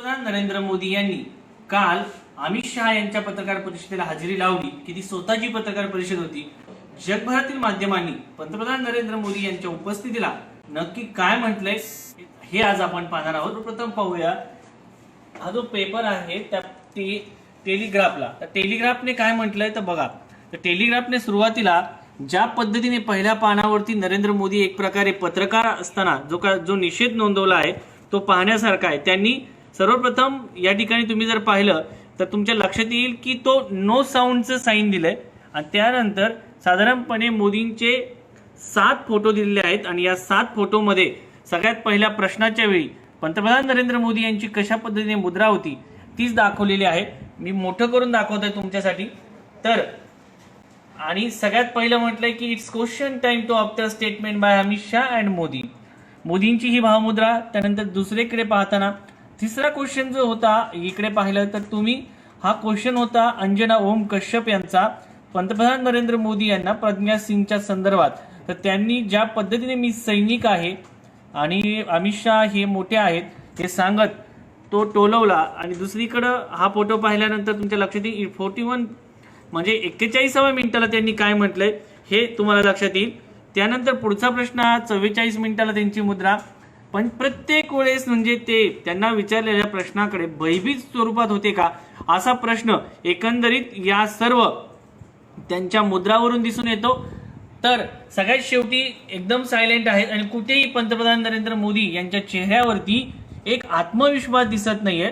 पंतप्रधान नरेंद्र मोदी यांनी काल अमित शहा यांच्या पत्रकार परिषदेला हजेरी लावली की ती स्वतःची पत्रकार परिषद होती. जगभरातील माध्यमांनी पंतप्रधान नरेंद्र मोदी यांच्या उपस्थितीला नक्की काय म्हटलंय हे आज आपण पाहणार आहोत. प्रथम पाहूया. हा जो पेपर आहे त्या ते टेलिग्राफला तर टेलिग्राफने काय म्हटलंय तर बघा. तर टेलिग्राफने सुरुवातीला ज्या पद्धतीने पहिल्या पानावरती नरेंद्र मोदी एक प्रकारे पत्रकार असताना जो का जो निषेध नोंदवला आहे तो पाहण्यासारखा आहे. त्यांनी सर्वप्रथम या ठिकाणी तुम्ही जर पाहिलं तर तुमच्या लक्षात येईल की तो नो साऊंडचं साईन दिलंय. आणि त्यानंतर साधारणपणे मोदींचे सात फोटो दिलेले आहेत आणि या सात फोटोमध्ये सगळ्यात पहिल्या प्रश्नाच्या वेळी पंतप्रधान नरेंद्र मोदी यांची कशा पद्धतीने मुद्रा होती तीच दाखवलेली आहे. मी मोठं करून दाखवत आहे तुमच्यासाठी. तर आणि सगळ्यात पहिलं म्हटलंय की it's question time too after statement by Amit Shah and Modi मोदींची ही भावमुद्रा त्यानंतर दुसरीकडे पाहताना तिसरा क्वेश्चन जो होता इकडे पाहिलं तर तुम्ही हा क्वेश्चन होता अंजना ओम कश्यप यांचा पंतप्रधान नरेंद्र मोदी यांना प्रज्ञा सिंगच्या संदर्भात. तर त्यांनी ज्या पद्धतीने मी सैनिक आहे आणि अमित शहा हे मोठे आहेत हे सांगत तो टोलवला. आणि दुसरीकडं हा फोटो पाहिल्यानंतर तुमच्या लक्षात येईल फोर्टी वन म्हणजे एक्केचाळीसाव्या मिनिटाला त्यांनी काय म्हटलंय हे तुम्हाला लक्षात येईल. त्यानंतर पुढचा प्रश्न हा चव्वेचाळीस मिनिटाला त्यांची मुद्रा. पण प्रत्येक वेळेस म्हणजे ते त्यांना विचारलेल्या प्रश्नाकडे भयभीत स्वरूपात होते का? असा प्रश्न एकंदरीत या सर्व त्यांच्या मुद्रावरून दिसून येतो. तर सगळ्यात शेवटी एकदम सायलेंट आहेत आणि कुठेही पंतप्रधान नरेंद्र मोदी यांच्या चेहऱ्यावरती एक आत्मविश्वास दिसत नाहीये.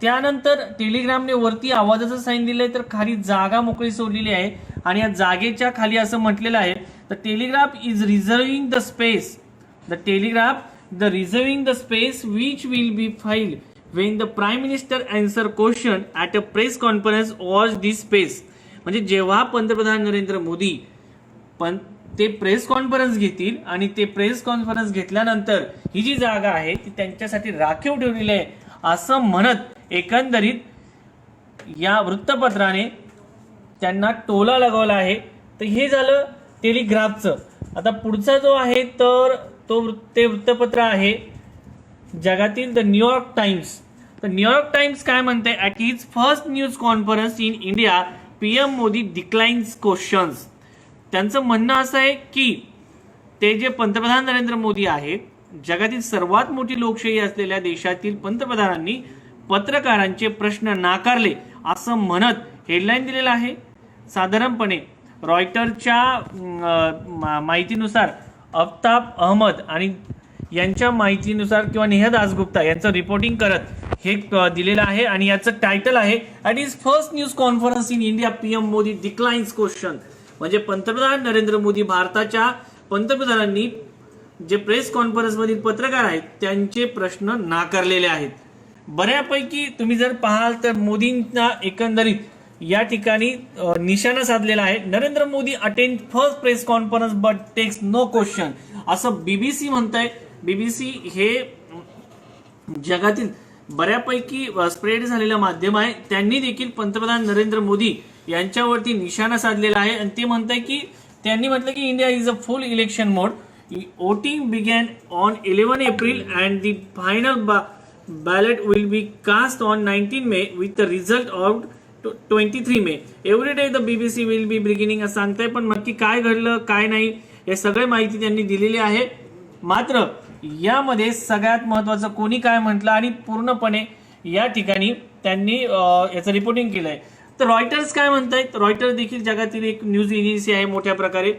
त्यानंतर टेलिग्रामने वरती आवाजाचं साईन दिलंय तर खाली जागा मोकळी सोडलेली आहे. आणि या जागेच्या खाली असं म्हटलेलं आहे the Telegraph is reserving the space the Telegraph the reserving the space which will be filled when the prime minister answer question at a press conference was this space म्हणजे जेव्हा पंतप्रधान नरेंद्र मोदी पण ते प्रेस कॉन्फरन्स घेतील आणि ते press conference घेतल्यानंतर ही जी जागा आहे ती त्यांच्यासाठी राखीव ठेवलेली आहे असं म्हणत एकंदरीत या वृत्तपत्राने त्यांना टोला लगावला आहे. तर हे झालं टेलिग्राफचं आता पुढचा जो आहे तर तो वृत्त ते वृत्तपत्र आहे. जगातील द न्यूयॉर्क टाइम्स. तर न्यूयॉर्क टाइम्स काय म्हणते at his first news conference in India P M Modi declines questions त्यांचं म्हणणं असं आहे की ते जे पंतप्रधान नरेंद्र मोदी आहेत जगातील सर्वात मोठी लोकशाही असलेल्या देशातील पंतप्रधानांनी पत्रकारांचे प्रश्न नाकारले असं म्हणत हेडलाईन दिलेलं आहे. साधारणपणे रॉयटरच्या मा- माहितीनुसार अफताब अहमद आणि यांच्या माहितीनुसार किंवा नेहा दासगुप्ता यांचं रिपोर्टिंग करत हे दिलेलं आहे आणि याचं टायटल आहे at is first news conference in India P M Modi declines question म्हणजे पंतप्रधान नरेंद्र मोदी भारताच्या पंतप्रधानांनी जे प्रेस कॉन्फरन्समधील पत्रकार आहेत त्यांचे प्रश्न नाकारलेले आहेत. बऱ्यापैकी तुम्ही जर पाहाल तर मोदींना एकंदरीत या ठिकाणी निशाणा साधलेला आहे. Narendra Modi attend first press conference but takes no question असं बीबीसी म्हणतंय. बीबीसी हे जगातील बऱ्यापैकी स्प्रेड झालेलं माध्यम आहे. त्यांनी देखील पंतप्रधान नरेंद्र मोदी यांच्यावरती निशाणा साधलेला आहे. आणि ते म्हणत आहे की त्यांनी म्हटलं की India is a full election mode voting began on eleven April and the final ballot will be cast on nineteen May with the result out twenty three May. Every day the BBC will be beginning असं सांगताय पण नक्की काय घडलं काय नाही हे सगळे माहिती त्यांनी दिलेली आहे. मात्र यामध्ये सगळ्यात महत्वाचं कोणी काय म्हटलं आणि पूर्णपणे या ठिकाणी त्यांनी याचं रिपोर्टिंग केलंय. तर रॉयटर्स काय म्हणतायत रॉयटर्स देखील जगातील एक न्यूज एजन्सी आहे मोठ्या प्रकारे.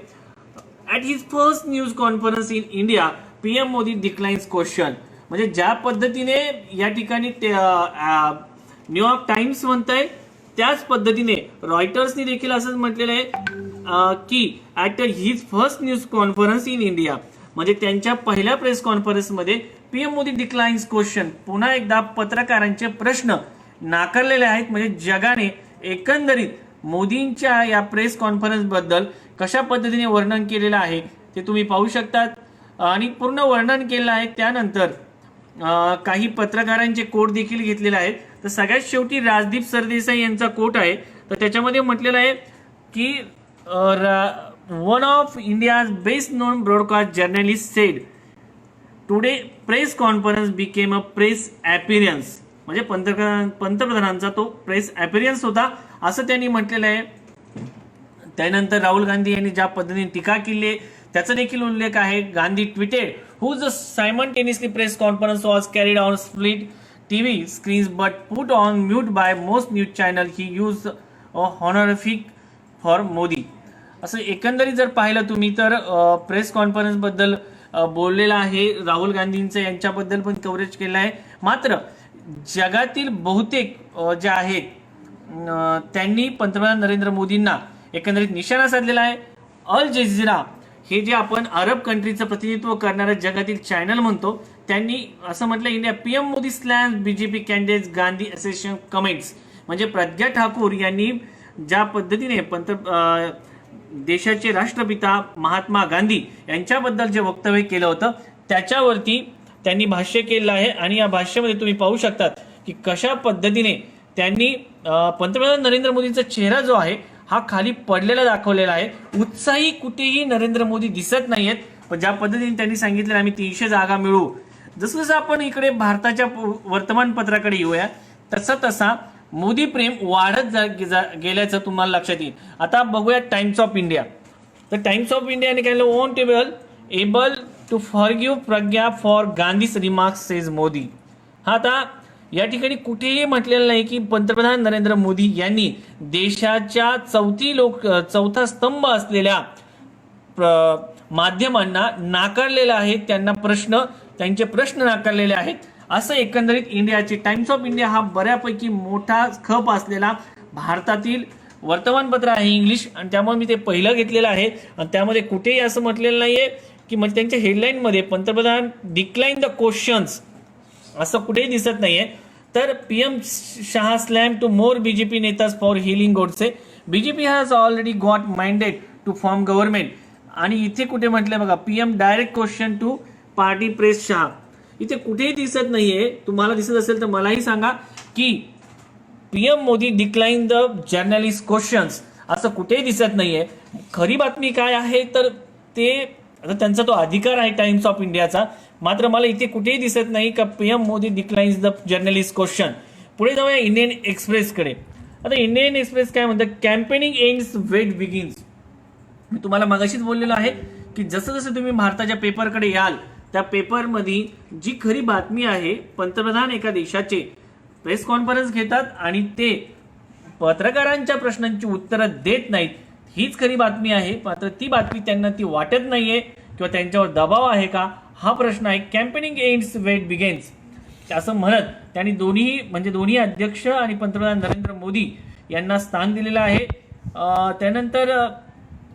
At his first news conference in India PM Modi declines question म्हणजे ज्या पद्धतीने या ठिकाणी ते, न्यूयॉर्क टाइम्स म्हणताय त्याच पद्धतीने रॉयटर्सनी देखील असंच म्हटलेलं आहे की at his first news conference in India म्हणजे त्यांच्या पहिल्या प्रेस कॉन्फरन्समध्ये पीएम मोदी डिक्लाइन्स क्वेश्चन पुन्हा एकदा पत्रकारांचे प्रश्न नाकारलेले आहेत म्हणजे जगाने एकंदरीत मोदींच्या या प्रेस कॉन्फरन्सबद्दल कशा पद्धतीने वर्णन केलेलं आहे ते तुम्ही पाहू शकतात. आणि पूर्ण वर्णन केलेलं आहे त्यानंतर काही पत्रकारांचे कोट देखील घेतलेले आहेत. तर सगळ्यात शेवटी राजदीप सरदेसाई यांचा कोट आहे. तर त्याच्यामध्ये म्हटलेलं आहे की one of India's best known broadcast journalist said today press conference became a press appearance म्हणजे पंतप्रधान पंतप्रधानांचा तो प्रेस अपिरियन्स होता. असं त्यांनी म्हटलेलं आहे. त्यानंतर राहुल गांधी यांनी ज्या पद्धतीने टीका केली आहे त्याचा देखील उल्लेख आहे. Gandhi tweeted who simultaneously press conference was carried on split TV screens but put on mute by most news channel he used honorific for Modi असं एकंदरीत जर पाहिलं तुम्ही तर प्रेस कॉन्फरन्सबद्दल बोललेलं आहे राहुल गांधींचं. यांच्याबद्दल पण कव्हरेज केलं आहे. मात्र जगातील बहुतेक जे आहेत त्यांनी पंतप्रधान नरेंद्र मोदींना एकंदरीत निशाणा साधलेला आहे. अल जेझिरा हे जे आपण अरब कंट्रीचं प्रतिनिधित्व करणारं जगातील चॅनल म्हणतो त्यांनी असं म्हटलं India PM Modi slam BJP candidate Gandhi association comments म्हणजे प्रज्ञा ठाकूर यांनी ज्या पद्धतीने पंत देशाचे राष्ट्रपिता महात्मा गांधी यांच्याबद्दल जे वक्तव्य केलं होतं त्याच्यावरती त्यांनी भाष्य केलं आहे. आणि या भाष्यामध्ये तुम्ही पाहू शकतात की कशा पद्धतीने त्यांनी पंतप्रधान नरेंद्र मोदींचा चेहरा जो आहे हा खाली पडलेला दाखवलेला आहे. उत्साही कुठेही नरेंद्र मोदी दिसत नाहीयेत. पण ज्या पद्धतीने त्यांनी सांगितलेलं आम्ही तीनशे जागा मिळवू. जसं जसं आपण इकडे भारताच्या वर्तमानपत्राकडे येऊया तसा तसा मोदी प्रेम वाढत जा- जा- गेल्याचं तुम्हाला लक्षात येईल. आता बघूया टाइम्स ऑफ इंडिया तर टाइम्स ऑफ इंडियाने काय own table able to forgive Pragya for Gandhi's remarks says Modi. हा आता या ठिकाणी कुठेही म्हटलेलं नाही की पंतप्रधान नरेंद्र मोदी यांनी देशाच्या चौथी लोक चौथा स्तंभ असलेल्या प्र- माध्यमांना नाकारलेलं आहे त्यांना प्रश्न त्यांचे प्रश्न नाकारलेले आहेत. असं एकंदरीत इंडियाचे टाइम्स ऑफ इंडिया हा बऱ्यापैकी मोठा खप असलेला भारतातील वर्तमानपत्र आहे इंग्लिश. आणि त्यामुळे मी ते पहिलं घेतलेलं आहे. आणि त्यामध्ये कुठेही असं म्हटलेलं नाही आहे की म्हणजे त्यांच्या हेडलाईनमध्ये पंतप्रधान डिक्लाईन द क्वेश्चन्स असं कुठेही दिसत नाही आहे तर P M Shah slam two more B J P netas for hailing Godse P has already got minded to form government आणि इथे कुठे म्हटलं बघा P M direct question to party press Shah. इथे कुठेही दिसत नाहीये. तुम्हाला दिसत असेल तर मलाही सांगा की PM Modi decline the journalist questions असं कुठेही दिसत नाहीये. खरी बातमी काय आहे तर ते आता त्यांचा तो अधिकार आहे टाइम्स ऑफ इंडियाचा मात्र मला इथे कुठेही दिसत नाही का PM Modi declines the journalist question पुढे जाऊया इंडियन एक्सप्रेसकडे आता इंडियन एक्सप्रेस काय म्हणतं? कॅम्पेनिंग एंड्स वेट बिगिन्स मी तुम्हाला मगाशीच बोललेलो आहे की जसं जसं तुम्ही भारताच्या पेपरकडे याल त्या पेपरमध्ये जी खरी बातमी आहे पंतप्रधान एका देशाचे प्रेस कॉन्फरन्स घेतात आणि ते पत्रकारांच्या प्रश्नांची उत्तरं देत नाहीत. हीच खरी बातमी आहे. मात्र ती बातमी त्यांना ती वाटत नाहीये किंवा त्यांच्यावर दबाव आहे का? हा प्रश्न आहे. कॅम्पेनिंग एंड्स वेट बिगेन्स असं म्हणत त्यांनी दोन्ही म्हणजे दोन्ही अध्यक्ष आणि पंतप्रधान नरेंद्र मोदी यांना स्थान दिलेलं आहे. त्यानंतर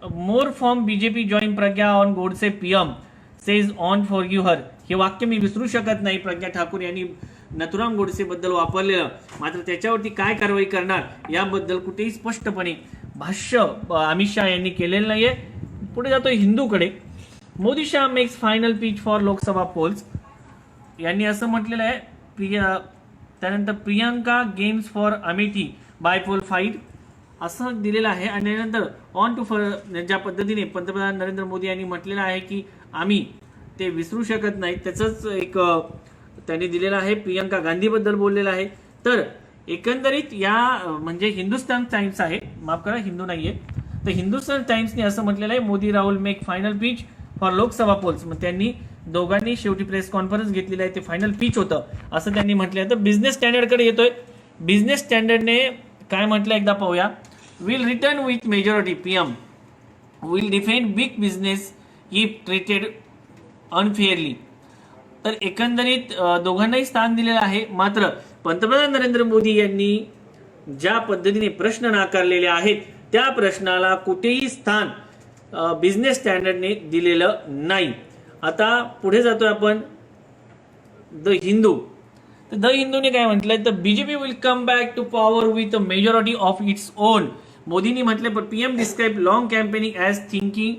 more form BJP join Pragya on Godse PM says on for you her हे वाक्य मी विसरू शकत नाही. प्रज्ञा ठाकूर यांनी नथुराम गोडसेबद्दल वापरलेलं. मात्र त्याच्यावरती काय कारवाई करणार याबद्दल कुठेही स्पष्टपणे भाष्य अमित शहा यांनी केलेलं नाहीये. पुढे जातो हिंदूकडे. Modi Shah makes final pitch for Lok Sabha polls यांनी असं म्हटलेलं आहे प्रिया त्यानंतर Priyanka games for Amethi. By poll fight असं दिलेलं आहे. आणि त्यानंतर ऑन टू फॉर ज्या पद्धतीने पंतप्रधान नरेंद्र मोदी यांनी म्हटलेलं आहे की आम्ही ते विसरू शकत नाही. त्याचंच एक त्यांनी दिलेलं आहे. प्रियंका गांधीबद्दल बोललेलं आहे. तर एकंदरीत या म्हणजे हिंदुस्तान टाइम्स आहे. माफ करा हिंदू नाही आहे तर हिंदुस्तान टाइम्सने असं म्हटलेलं आहे. Modi Rahul make final pitch for Lok Sabha polls मग त्यांनी दोघांनी शेवटी प्रेस कॉन्फरन्स घेतलेली आहे. ते फायनल पिच होतं. असं त्यांनी म्हटलं आहे तर बिझनेस स्टँडर्डकडे येतोय. बिझनेस स्टँडर्डने काय म्हटलं एकदा पाहूया. Will return with majority PM will defend big business if treated unfairly तर एकंदरीत दोघांनाही स्थान दिलेलं आहे. मात्र पंतप्रधान नरेंद्र मोदी यांनी ज्या पद्धतीने प्रश्न नाकारलेले आहेत त्या प्रश्नाला कुठेही स्थान बिझनेस स्टँडर्डने दिलेलं नाही. आता पुढे जातोय आपण द हिंदू. तर द हिंदूने काय म्हटलंय? तर BJP will come back to power with a majority of its own मोदींनी म्हटले पण PM describe long campaigning as thinking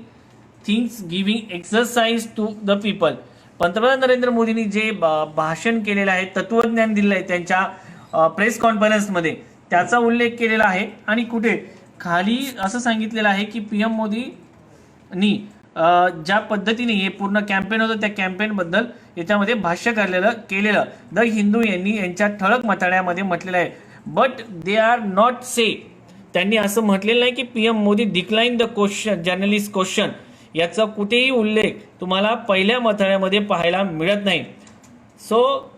things giving exercise to the people पंतप्रधान नरेंद्र मोदींनी जे भाषण केलेलं आहे तत्वज्ञान दिलेलं आहे त्यांच्या प्रेस कॉन्फरन्समध्ये त्याचा उल्लेख केलेला आहे. आणि कुठे? खाली असं सांगितलेलं आहे की पीएम मोदींनी ज्या पद्धतीने हे पूर्ण कॅम्पेन होतं त्या कॅम्पेनबद्दल याच्यामध्ये भाष्य करलेलं केलेलं. द हिंदू यांनी यांच्या ठळक मताळ्यामध्ये म्हटलेलं आहे. But they are not say त्यांनी असं म्हटलेलं नाही की P M Modi decline the question journalist question याचा कुठेही उल्लेख तुम्हाला पहिल्या मथळ्यामध्ये पाहायला मिळत नाही. सो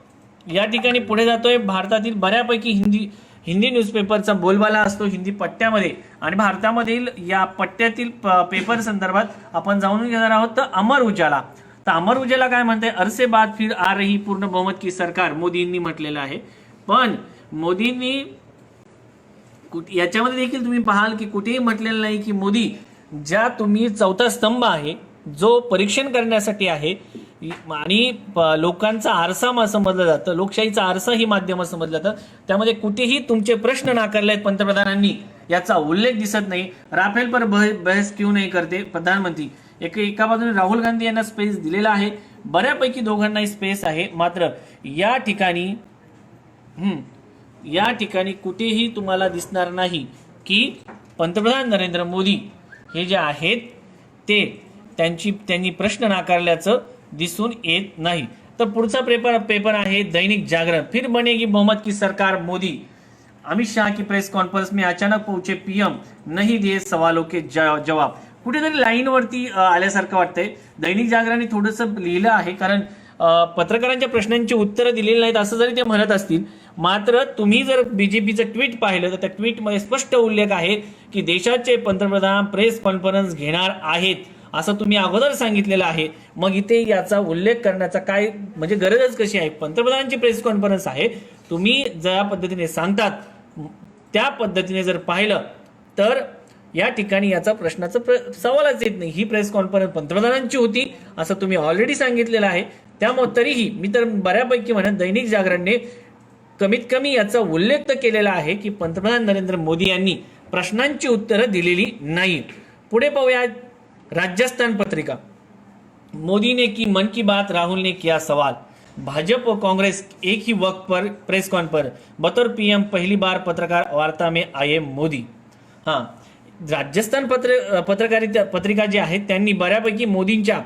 या ठिकाणी पुढे जातोय. भारतातील बऱ्यापैकी हिंदी हिंदी न्यूजपेपरचा बोलबाला असतो हिंदी पट्ट्यामध्ये. आणि भारतामधील या पट्ट्यातील प- पेपर संदर्भात आपण जाणून घेणार आहोत तर अमर उजाला. तर अमर उजाला काय म्हणते अरसे बाद फिर आ रही पूर्ण बहुमत की सरकार मोदींनी म्हटलेलं आहे. पण मोदींनी याच्यामध्ये देखील तुम्ही पाहाल की कुठेही म्हटलेलं नाही की मोदी ज्या तुम्ही चौथा स्तंभ आहे जो परीक्षण करण्यासाठी आहे आणि प- लोकांचा आरसा समजलं जातं लोकशाहीचा आरसा ही माध्यम समजलं जातं त्यामध्ये कुठेही तुमचे प्रश्न नाकारले आहेत पंतप्रधानांनी याचा उल्लेख दिसत नाही. राफेल पर बह- बहस क्यू नाही करते? प्रधानमंत्री एक एका बाजूने राहुल गांधी यांना स्पेस दिलेला आहे. बऱ्यापैकी दोघांनाही स्पेस आहे. मात्र या ठिकाणी या ठिकाणी कुठेही तुम्हाला दिसणार नाही की पंतप्रधान नरेंद्र मोदी हे जे आहेत ते त्यांची त्यांनी प्रश्न नाकारल्याचं दिसून येत नाही. तर पुढचा पेपर पेपर आहे दैनिक जागरण. फिर बनेगी बहुमत की सरकार मोदी? अमित शाह की प्रेस कॉन्फरन्स में अचानक पहुंचे पीएम नहीं दिए सवालों के ज- जवाब. कुठेतरी लाईनवरती आल्यासारखं वाटतंय. दैनिक जागरणाने थोडंसं लिहिलं आहे कारण पत्रकारांच्या प्रश्नांची उत्तरं दिलेली नाहीत असं जरी ते म्हणत असतील मात्र तुम्ही जर बीजेपीचं ट्विट पाहिलं तर त्या ट्विटमध्ये स्पष्ट उल्लेख आहे की देशाचे पंतप्रधान प्रेस कॉन्फरन्स घेणार आहेत असं तुम्ही अगोदर सांगितलेलं आहे. मग इथे याचा उल्लेख करण्याचा काय म्हणजे गरजच कशी आहे? पंतप्रधानांची प्रेस कॉन्फरन्स आहे. तुम्ही ज्या पद्धतीने सांगतात त्या पद्धतीने जर पाहिलं तर या ठिकाणी याचा प्रश्नाचा प्र- सवालच येत नाही. ही प्रेस कॉन्फरन्स पंतप्रधानांची होती असं तुम्ही ऑलरेडी सांगितलेलं आहे. त्यामुळे तरीही मी तर बऱ्यापैकी म्हणत दैनिक जागरणने कमीत कमी याचा उल्लेख तर केलेला आहे की पंतप्रधान नरेंद्र मोदी यांनी प्रश्नांची उत्तरं दिलेली नाही. पुढे पाहूया राजस्थान पत्रिका. मोदी ने की मन की बात राहुल ने किया सवाल. भाजप और कांग्रेस एक ही वक्त पर प्रेस कॉन्फ्रेंस बतौर पीएम पहली बार पत्रकार वार्ता में आए मोदी. हां राजस्थान पत्र पत्रकारिता पत्रिका जी आहेत त्यांनी बऱ्यापैकी मोदींच्या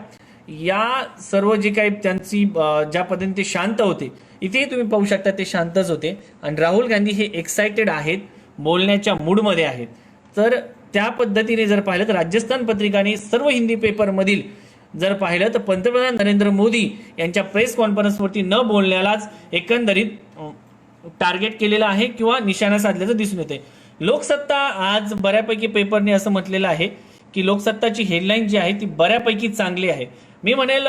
या सर्व जे काही त्यांची ज्या पद्धतीने ते शांत होते इथेही तुम्ही पाहू शकता ते शांतच होते. आणि राहुल गांधी हे एक्साइटेड आहेत बोलण्याच्या मूडमध्ये आहेत. तर त्या पद्धतीने जर पाहिलं तर राजस्थान पत्रिकाने सर्व हिंदी पेपरमधील जर पाहिलं तर पंतप्रधान नरेंद्र मोदी यांच्या प्रेस कॉन्फरन्सवरती न बोलण्यालाच एकंदरीत टार्गेट केलेलं आहे किंवा निशाणा साधल्याचं दिसून येते लोकसत्ता आज बऱ्यापैकी पेपरने असं म्हटलेलं आहे की लोकसत्ताची हेडलाईन जी आहे ती बऱ्यापैकी चांगली आहे. मी म्हणेल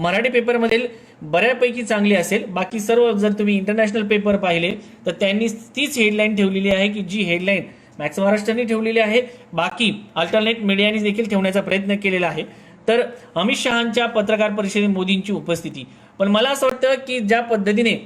मराठी पेपरमधील बऱ्यापैकी चांगली असेल. बाकी सर्व जर तुम्ही इंटरनॅशनल पेपर पाहिले तर त्यांनी तीच हेडलाईन ठेवलेली आहे की जी हेडलाईन मॅक्स महाराष्ट्राने ठेवलेली आहे. बाकी अल्टरनेट मीडियाने देखील ठेवण्याचा प्रयत्न केलेला आहे. तर अमित शहांच्या पत्रकार परिषदेत मोदींची उपस्थिती. पण मला असं वाटतं की ज्या पद्धतीने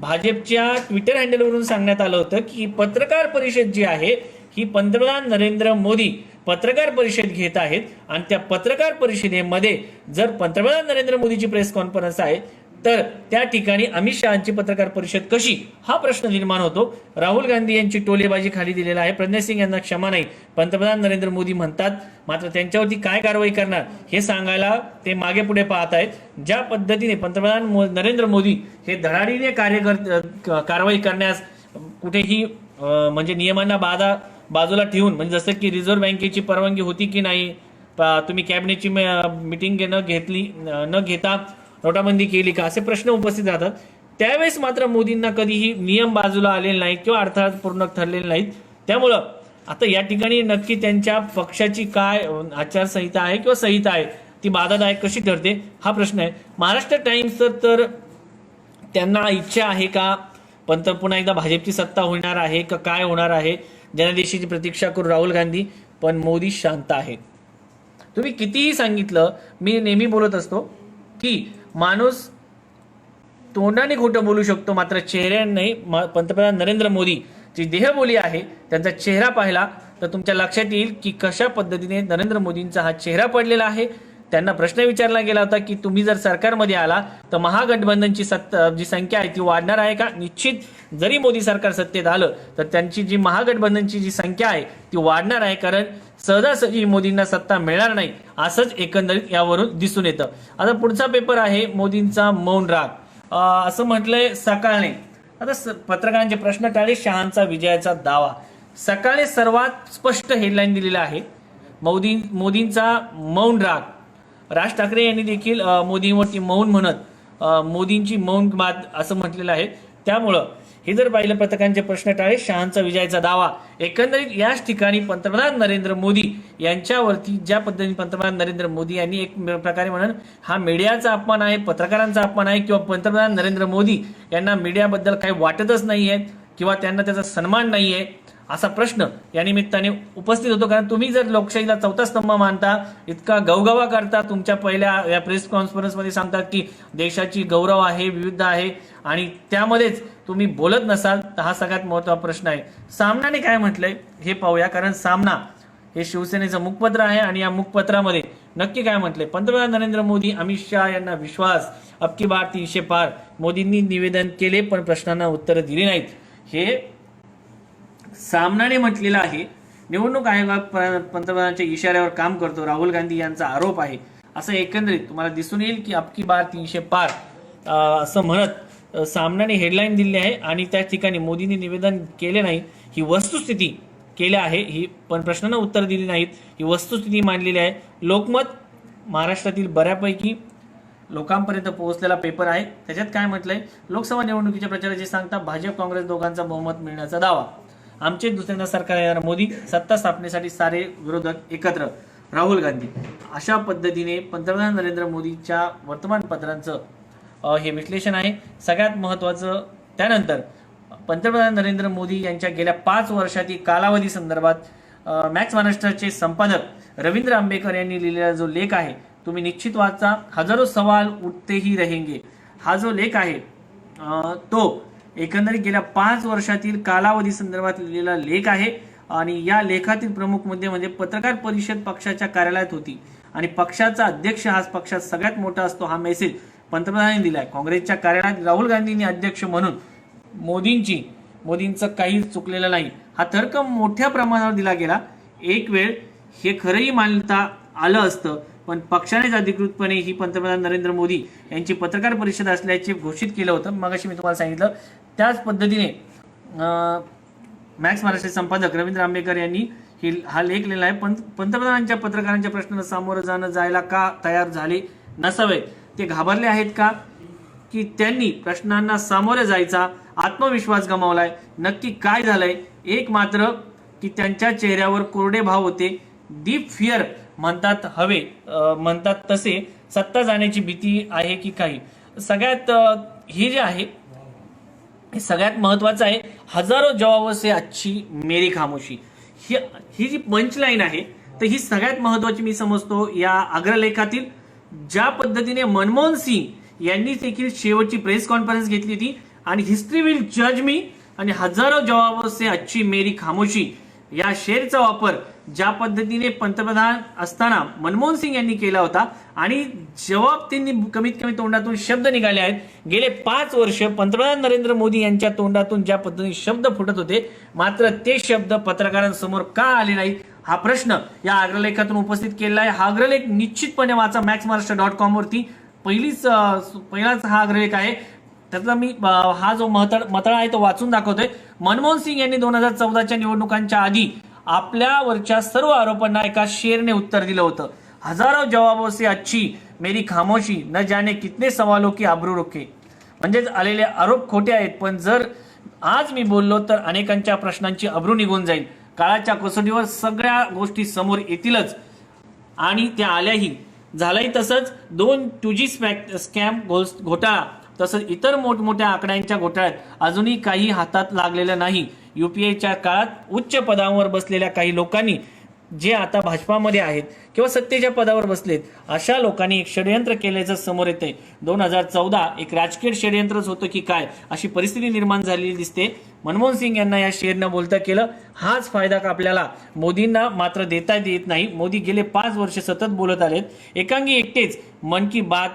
भाजपच्या ट्विटर हँडलवरून सांगण्यात आलं होतं की पत्रकार परिषद जी आहे ही पंतप्रधान नरेंद्र मोदी पत्रकार परिषद घेत आहेत. आणि त्या पत्रकार परिषदेमध्ये जर पंतप्रधान नरेंद्र मोदीची प्रेस कॉन्फरन्स आहे तर त्या ठिकाणी अमित शहाची पत्रकार परिषद कशी? हा प्रश्न निर्माण होतो. राहुल गांधी यांची टोलेबाजी खाली दिलेला आहे. प्रज्ञा सिंग यांना क्षमा नाही. पंतप्रधान नरेंद्र मोदी म्हणतात मात्र त्यांच्यावरती काय कारवाई करणार हे सांगायला ते मागे पुढे पाहत आहेत. ज्या पद्धतीने पंतप्रधान मो- नरेंद्र मोदी हे धडाडीने कार्य कर कारवाई करण्यास कुठेही म्हणजे नियमांना बाधा बाजूला ठेवून म्हणजे जसं की रिझर्व्ह बँकेची परवानगी होती की नाही तुम्ही कॅबिनेटची मिटिंग न घेतली न घेता नोटाबंदी केली का? असे प्रश्न उपस्थित राहतात. त्यावेळेस मात्र मोदींना कधीही नियम बाजूला आलेले नाहीत किंवा अडथळापूर्ण पूर्ण ठरलेले नाहीत. त्यामुळं आता या ठिकाणी नक्की त्यांच्या पक्षाची काय आचारसंहिता आहे किंवा संहिता आहे ती बाधादायक कशी ठरते? हा प्रश्न आहे. महाराष्ट्र टाइम्स तर त्यांना इच्छा आहे का? पंत पुन्हा एकदा भाजपची सत्ता होणार आहे का? काय होणार आहे? जनादेशीची प्रतीक्षा करू राहुल गांधी पण मोदी शांत आहेत. तुम्ही कितीही सांगितलं मी नेहमी बोलत असतो की माणूस तोंडाने खोटं बोलू शकतो मात्र चेहऱ्याने म- पंतप्रधान नरेंद्र मोदी जी देहबोली आहे त्यांचा चेहरा पाहिला तर तुमच्या लक्षात येईल की कशा पद्धतीने नरेंद्र मोदींचा हा चेहरा पडलेला आहे. त्यांना प्रश्न विचारला गेला होता की तुम्ही जर सरकारमध्ये आला तर महागठबंधनची सत्ता जी संख्या आहे ती वाढणार आहे का? निश्चित जरी मोदी सरकार सत्तेत आलं तर त्यांची जी महागठबंधनची जी संख्या आहे ती वाढणार आहे. कारण सहजासहजी मोदींना सत्ता मिळणार नाही असंच एकंदरीत यावरून दिसून येतं. आता पुढचा पेपर आहे मोदींचा मौन राग. असं म्हटलंय सकाळने. आता स- पत्रकारांचे प्रश्न टाळे शहांचा विजयाचा दावा. सकाळने सर्वात स्पष्ट हेडलाईन दिलेला आहे मोदी मोदींचा मौन राग. राज ठाकरे यांनी देखील मोदींवरती मौन म्हणत मोदींची मौन बात असं म्हटलेलं आहे. त्यामुळं हे जर पाहिलं पथकांचे प्रश्न टाळे शहांचा विजयाचा दावा. एकंदरीत याच ठिकाणी पंतप्रधान नरेंद्र मोदी यांच्यावरती ज्या पद्धतीने पंतप्रधान नरेंद्र मोदी यांनी एक प्रकारे म्हणून हा मीडियाचा अपमान आहे पत्रकारांचा अपमान आहे किंवा पंतप्रधान नरेंद्र मोदी यांना मीडियाबद्दल काही वाटतच नाही आहे किंवा त्यांना त्याचा सन्मान नाही आहे असा प्रश्न या निमित्ताने उपस्थित होतो. कारण तुम्ही जर लोकशाहीला चौथा स्तंभ मानता इतका गवगवा करता तुमच्या पहिल्या या प्रेस कॉन्फरन्समध्ये सांगतात की देशाची गौरव आहे विविध आहे आणि त्यामध्येच तुम्ही बोलत नसाल तर हा सगळ्यात महत्त्वाचा प्रश्न आहे. सामनाने काय म्हटलंय हे पाहूया. कारण सामना हे शिवसेनेचं मुखपत्र आहे आणि या मुखपत्रामध्ये नक्की काय म्हटलंय? पंतप्रधान नरेंद्र मोदी अमित शहा यांना विश्वास. अबकी बार तीनशे पार. मोदींनी निवेदन केले पण प्रश्नांना उत्तरं दिली नाहीत. हे सामनाने म्हटलेलं आहे निवडणूक आयोग पंतप्रधानांच्या इशाऱ्यावर काम करतो. राहुल गांधी यांचा आरोप आहे. असं एकंदरीत तुम्हाला दिसून येईल की अबकी बार तीनशे पार असं म्हणत सामनाने हेडलाईन दिली आहे आणि त्या ठिकाणी मोदींनी निवेदन केले नाही. ही वस्तुस्थिती केली आहे ही पण प्रश्नांना उत्तर दिली नाहीत. ही वस्तुस्थिती मांडलेली आहे. लोकमत महाराष्ट्रातील बऱ्यापैकी लोकांपर्यंत पोहोचलेला पेपर आहे. त्याच्यात काय म्हटलंय? लोकसभा निवडणुकीच्या प्रचाराची सांगता भाजप काँग्रेस दोघांचा बहुमत मिळण्याचा दावा. आमचे दुसऱ्यांदा सरकार येणार मोदी सत्ता स्थापनेसाठी सारे विरोधक एकत्र. राहुल गांधी. अशा पद्धतीने पंतप्रधान नरेंद्र मोदीच्या वर्तमानपत्रांचं हे विश्लेषण आहे. सगळ्यात महत्त्वाचं त्यानंतर पंतप्रधान नरेंद्र मोदी यांच्या गेल्या पाच वर्षातील कालावधी संदर्भात मॅक्स महाराष्ट्राचे संपादक रवींद्र आंबेकर यांनी लिहिलेला जो लेख आहे तुम्ही निश्चित वाचा. हजारो सवाल उठतेही रहेंगे. हा जो लेख आहे तो एकंदरीत गेल्या पाच वर्षातील कालावधी संदर्भात लिहिलेला लेख आहे. आणि या लेखातील प्रमुख मुद्दे म्हणजे पत्रकार परिषद पक्षाच्या कार्यालयात होती. आणि पक्षाचा अध्यक्ष हाच पक्षात सगळ्यात मोठा असतो हा मेसेज पंतप्रधानांनी दिलाय. काँग्रेसच्या कार्यालयात राहुल गांधींनी अध्यक्ष म्हणून मोदींची मोदींचं काही चुकलेलं नाही. हा तर्क मोठ्या प्रमाणावर दिला गेला. एक वेळ हे खरंही मानता आलं असतं. पण पक्षानेच अधिकृतपणे ही पंतप्रधान नरेंद्र मोदी यांची पत्रकार परिषद असल्याचे घोषित केलं होतं. मगाशी मी तुम्हाला सांगितलं त्याच पद्धतीने मॅक्स महाराष्ट्र संपादक रवींद्र आंबेकर यांनी ही हा लेख लिहिला आहे. पण पंतप्रधानांच्या पत्रकारांच्या प्रश्नांना सामोरं जाणं जायला का तयार झाले नसावे ते घाबरले आहेत का? की त्यांनी प्रश्नांना सामोरे जायचा आत्मविश्वास गमावलाय. नक्की काय झालंय? एक मात्र की त्यांच्या चेहऱ्यावर कोरडे भाव होते. डीप फिअर म्हणतात हवे म्हणतात तसे सत्ता जाण्याची भीती आहे की काही. सगळ्यात हे जे आहे हे सगळ्यात महत्वाचं आहे हजारो जवाब से अच्छी मेरी खामोशी. ही ही जी पंचलाईन आहे तर ही सगळ्यात महत्वाची मी समजतो या अग्रलेखातील ज्या पद्धतीने मनमोहन सिंग यांनी देखील शेवटची प्रेस कॉन्फरन्स घेतली होती आणि हिस्ट्री विल जज मी आणि हजारो जवाब से अच्छी मेरी खामोशी. या शेरचा वापर ज्या पद्धतीने पंतप्रधान असताना मनमोहन सिंग यांनी केला होता आणि जवाब त्यांनी कमीत कमी तोंडातून शब्द निघाले आहेत. गेले पाच वर्ष पंतप्रधान नरेंद्र मोदी यांच्या तोंडातून ज्या पद्धतीने शब्द फुटत होते मात्र ते शब्द पत्रकारांसमोर का आले नाही? हा प्रश्न या अग्रलेखातून उपस्थित केला आहे. हा अग्रलेख निश्चितपणे वाचा मॅक्स महाराष्ट्र डॉट कॉम वरती पहिलीच पहिलाच हा अग्रलेख आहे. त्याचा मी हा जो महतळ मतळा आहे तो वाचून दाखवतोय. मनमोहन सिंग यांनी दोन हजार चौदाच्या निवडणुकांच्या आधी आपल्यावरच्या सर्व आरोपांना एका शेरने उत्तर दिलं होतं. हजारो जवाबो से अच्छी मेरी खामोशी न जाने कितने सवालो की आबरू रोखे म्हणजेच आलेले आरोप खोटे आहेत पण जर आज मी बोललो तर अनेकांच्या प्रश्नांची अब्रू निघून जाईल. काळाच्या कसोटीवर सगळ्या गोष्टी समोर येतीलच. आणि त्या आल्याही. झालंही तसंच. दोन टू जी स्कॅम घोटाळा. तसंच इतर मोठमोठ्या आकड्यांच्या घोटाळ्यात अजूनही काही हातात लागलेलं नाही. युपीएच्या काळात उच्च पदावर बसलेल्या काही लोकांनी जे आता भाजपामध्ये आहेत किंवा सत्तेच्या पदावर बसलेत अशा लोकांनी एक षडयंत्र केल्याचं समोर येते दोन हजार चौदा एक राजकीय षडयंत्रच होतं की काय अशी परिस्थिती निर्माण झालेली दिसते. मनमोहन सिंग यांना या शेअरनं बोलतं केलं हाच फायदा का आपल्याला मोदींना मात्र देता येत नाही? मोदी गेले पाच वर्ष सतत बोलत आलेत. एकांगी एकटेच मन की बात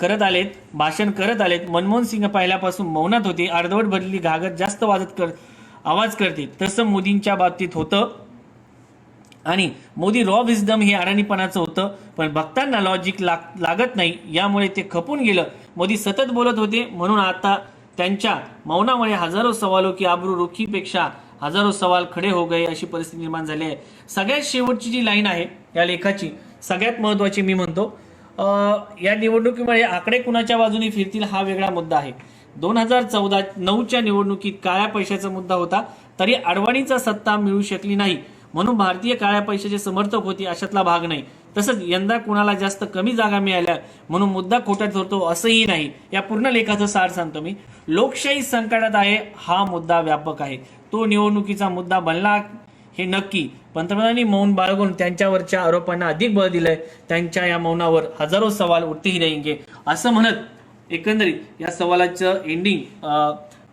करत आलेत भाषण करत आलेत. मनमोहन सिंग पहिल्यापासून मौनात होते. अर्धवट भरलेली घागत जास्त वाजत कर आवाज करते. तसं मोदींच्या बाबतीत होतं. आणि मोदी रॉ विजडम हे अडाणीपणाचं होतं. पण भक्तांना लॉजिक लाग लागत नाही. यामुळे ते खपून गेलं. मोदी सतत बोलत होते. म्हणून आता त्यांच्या मौनामुळे हजारो सवालो की आबरू रोखीपेक्षा हजारो सवाल खडे हो गए अशी परिस्थिती निर्माण झाली आहे. सगळ्यात शेवटची जी लाईन आहे या लेखाची सगळ्यात महत्वाची मी म्हणतो या निवडणुकीमुळे आकडे कुणाच्या बाजूने फिरतील हा वेगळा मुद्दा आहे. दोन हजार चौदा नऊच्या निवडणुकीत काळ्या पैशाचा मुद्दा होता तरी अडवाणीचा सत्ता मिळू शकली नाही. म्हणून भारतीय काळ्या पैशाचे समर्थक होते अशातला भाग नाही. तसंच यंदा कुणाला जास्त कमी जागा मिळाल्या म्हणून मुद्दा खोटा ठरतो असंही नाही. या पूर्ण लेखाचं सार सांगतो मी. लोकशाही संकटात आहे हा मुद्दा व्यापक आहे. तो निवडणुकीचा मुद्दा बनला हे नक्की. पंतप्रधानांनी मौन बाळगून त्यांच्यावरच्या आरोपांना अधिक बळ दिलंय. त्यांच्या या मौनावर हजारो सवाल उठतेही रहेंगे असं म्हणत एकंदरीत या सवालाचं एंडिंग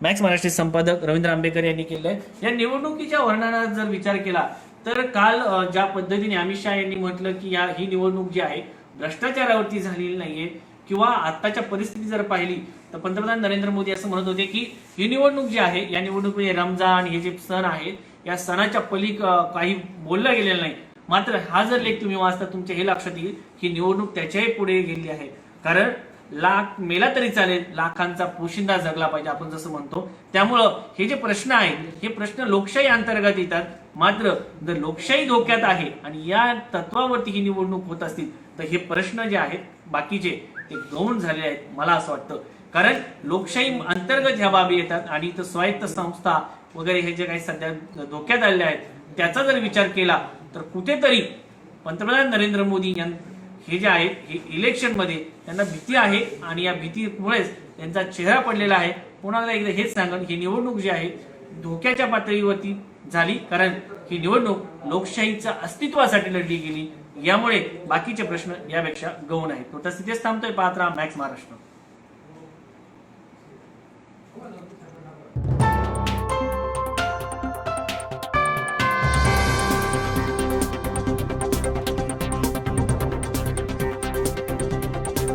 मॅक्स महाराष्ट्र संपादक रवींद्र आंबेकर यांनी केलं आहे या निवडणुकीच्या वर्णनाचा जर विचार केला तर काल ज्या पद्धतीने अमित शहा यांनी म्हटलं की या ही निवडणूक जी आहे भ्रष्टाचारावरती झालेली नाहीये किंवा आताच्या परिस्थिती जर पाहिली तर पंतप्रधान नरेंद्र मोदी असं म्हणत होते की ही निवडणूक जी आहे या निवडणुकीमध्ये रमजान हे जे सण आहेत या सणाच्या पलीक काही बोललं गेलेलं नाही. मात्र हा जर लेख तुम्ही वाचता तुमच्या हे लक्षात येईल की निवडणूक त्याच्याही पुढे गेली आहे. कारण लाख मेला तरी चालेल लाखांचा पोशिंदा जगला पाहिजे आपण जसं म्हणतो. त्यामुळं हे जे प्रश्न आहेत हे प्रश्न लोकशाही अंतर्गत येतात. मात्र जर लोकशाही धोक्यात आहे आणि या तत्वावरती ही निवडणूक होत असतील तर हे प्रश्न जे आहेत बाकीचे ते गौण झालेले आहेत मला असं वाटतं. कारण लोकशाही अंतर्गत ह्या बाबी येतात आणि इथं स्वायत्त संस्था वगैरे हे जे काही सध्या धोक्यात आलेले आहेत त्याचा जर विचार केला तर कुठेतरी पंतप्रधान नरेंद्र मोदी यां हे जे आहेत हे इलेक्शनमध्ये त्यांना भीती आहे आणि या भीतीमुळेच त्यांचा चेहरा पडलेला आहे. कोणाला एकदा हेच सांगन ही निवडणूक जी आहे धोक्याच्या पातळीवरती झाली कारण ही निवडणूक लोकशाहीच्या अस्तित्वासाठी लढली गेली. यामुळे बाकीचे प्रश्न यापेक्षा गौण आहेत. तो तर तिथेच थांबतोय पात्रा मॅक्स महाराष्ट्र.